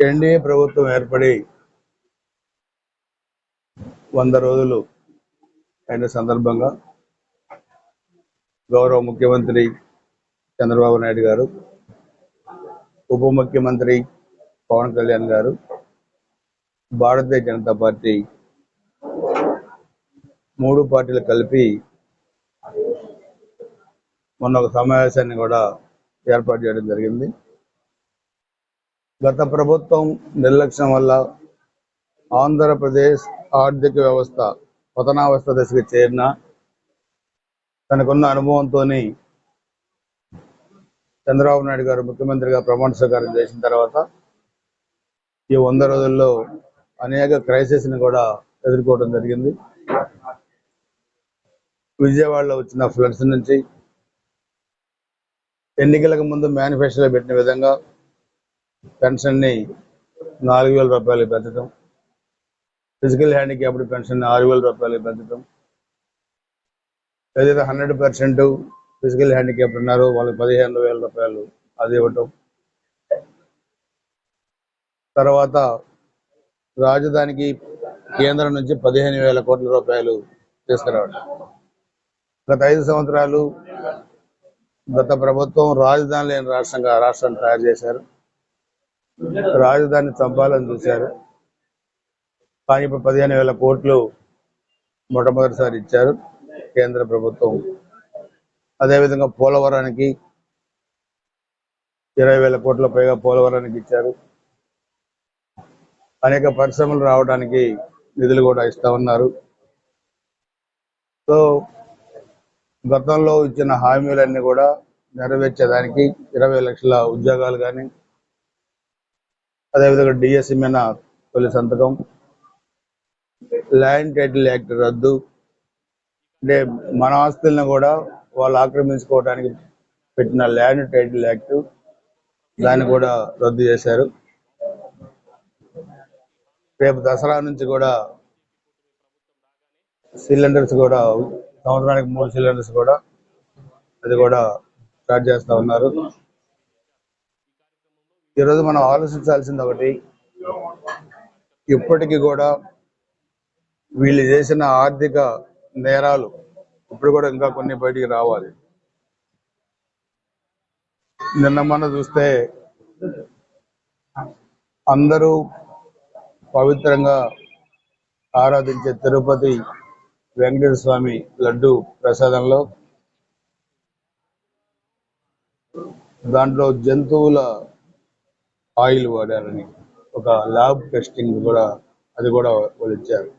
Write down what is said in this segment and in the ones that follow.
NDA ప్రభుత్వం ఏర్పడి వంద రోజులు అయిన సందర్భంగా గౌరవ ముఖ్యమంత్రి చంద్రబాబు నాయుడు గారు ఉప ముఖ్యమంత్రి పవన్ కళ్యాణ్ గారు భారతీయ జనతా పార్టీ మూడు పార్టీలు కలిపి మొన్న ఒక సమావేశాన్ని కూడా ఏర్పాటు చేయడం జరిగింది. గత ప్రభుత్వం నిర్లక్ష్యం వల్ల ఆంధ్రప్రదేశ్ ఆర్థిక వ్యవస్థ పతనావస్థ దశకు చేరిన తనకున్న అనుభవంతో చంద్రబాబు నాయుడు గారు ముఖ్యమంత్రిగా ప్రమాణ స్వీకారం చేసిన తర్వాత ఈ వంద రోజుల్లో అనేక క్రైసిస్ని కూడా ఎదుర్కోవడం జరిగింది. విజయవాడలో వచ్చిన ఫ్లడ్స్ నుంచి ఎన్నికలకు ముందు మేనిఫెస్టోలో పెట్టిన విధంగా పెన్షన్ని నాలుగు వేల రూపాయలు పెంచడం ఫిజికల్ హ్యాండిక్యాప్డ్ పెన్షన్ ఆరు వేల రూపాయలు పెంచడం ఏదైతే హండ్రెడ్ పర్సెంట్ ఫిజికల్ హ్యాండిక్యాప్డ్ ఉన్నారో వాళ్ళకి పదిహేను వేల రూపాయలు అది ఇవ్వటం. తర్వాత రాజధానికి కేంద్రం నుంచి పదిహేను వేల కోట్ల రూపాయలు తీసుకురావడం గత ఐదు సంవత్సరాలు గత ప్రభుత్వం రాజధాని లేని రాష్ట్రంగా రాష్ట్రాన్ని తయారు చేశారు. రాజధాని చంపాలని చూశారు. కానీ ఇప్పుడు పదిహేను వేల కోట్లు మొట్టమొదటిసారి ఇచ్చారు కేంద్ర ప్రభుత్వం. అదేవిధంగా పోలవరానికి ఇరవై వేల కోట్ల పైగా పోలవరానికి ఇచ్చారు. అనేక పరిశ్రమలు రావడానికి నిధులు కూడా ఇస్తా ఉన్నారు. సో గతంలో ఇచ్చిన హామీలన్నీ కూడా నెరవేర్చేదానికి ఇరవై లక్షల ఉద్యోగాలు కానీ అదేవిధంగా డిఎస్సి మీద తొలి సంతకం. ల్యాండ్ టైటిల్ యాక్ట్ రద్దు. అంటే మన ఆస్తులను కూడా వాళ్ళు ఆక్రమించుకోవడానికి పెట్టిన ల్యాండ్ టైటిల్ యాక్ట్ దాన్ని కూడా రద్దు చేశారు. రేపు దసరా నుంచి కూడా సిలిండర్స్ కూడా సంవత్సరానికి మూడు సిలిండర్స్ కూడా అది కూడా స్టార్ట్ చేస్తా ఉన్నారు. ఈరోజు మనం ఆలోచించాల్సింది ఒకటి. ఇప్పటికీ కూడా వీళ్ళు చేసిన ఆర్థిక నేరాలు ఇప్పుడు కూడా ఇంకా కొన్ని బయటికి రావాలి. నిన్న మొన్న చూస్తే అందరూ పవిత్రంగా ఆరాధించే తిరుపతి వెంకటేశ్వర స్వామి లడ్డు ప్రసాదంలో దాంట్లో జంతువుల ఆయిల్ వాడారని ఒక ల్యాబ్ టెస్టింగ్ కూడా అది కూడా వాళ్ళు ఇచ్చారు.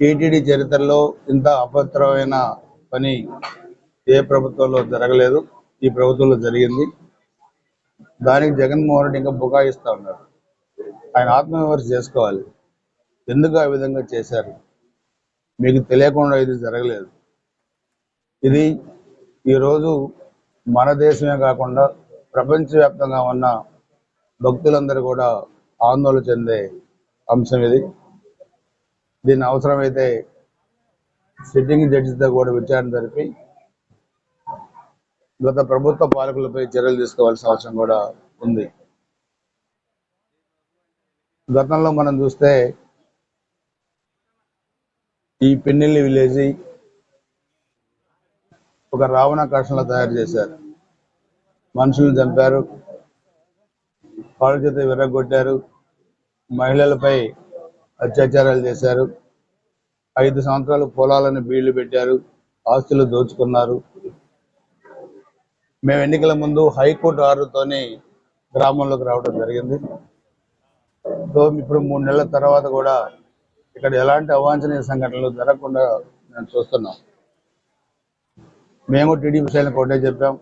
టీటీడీ చరిత్రలో ఇంత అపవిత్రమైన పని ఏ ప్రభుత్వంలో జరగలేదు ఈ ప్రభుత్వంలో జరిగింది. దానికి జగన్మోహన్ రెడ్డి ఇంకా బుకాయిస్తూ ఉన్నారు. ఆయన ఆత్మవిమర్శ చేసుకోవాలి. ఎందుకు ఆ విధంగా చేశారు? మీకు తెలియకుండా ఇది జరగలేదు. ఇది ఈరోజు మన దేశమే కాకుండా ప్రపంచవ్యాప్తంగా ఉన్న భక్తులందరూ కూడా ఆందోళన చెందే అంశం ఇది. దీన్ని అవసరమైతే సిట్టింగ్ జడ్జితో కూడా విచారణ జరిపి గత ప్రభుత్వ పాలకులపై చర్యలు తీసుకోవాల్సిన అవసరం కూడా ఉంది. గతంలో మనం చూస్తే ఈ పిన్నెల్లి విలేజ్ ఒక రావణ కషణలో తయారు చేశారు. మనుషులను చంపారు. కాళ్ళ చేత విరగొట్టారు. మహిళలపై అత్యాచారాలు చేశారు. ఐదు సంవత్సరాలు పొలాలను బీళ్ళు పెట్టారు. ఆస్తులు దోచుకున్నారు. మేము ఎన్నికల ముందు హైకోర్టు ఆర్డర్తోనే గ్రామంలోకి రావడం జరిగింది. సో ఇప్పుడు మూడు నెలల తర్వాత కూడా ఇక్కడ ఎలాంటి అవాంఛనీయ సంఘటనలు జరగకుండా మేము చూస్తున్నాం. మేము టీడీపీ శ్రేణులకు ఒకటే చెప్పాం.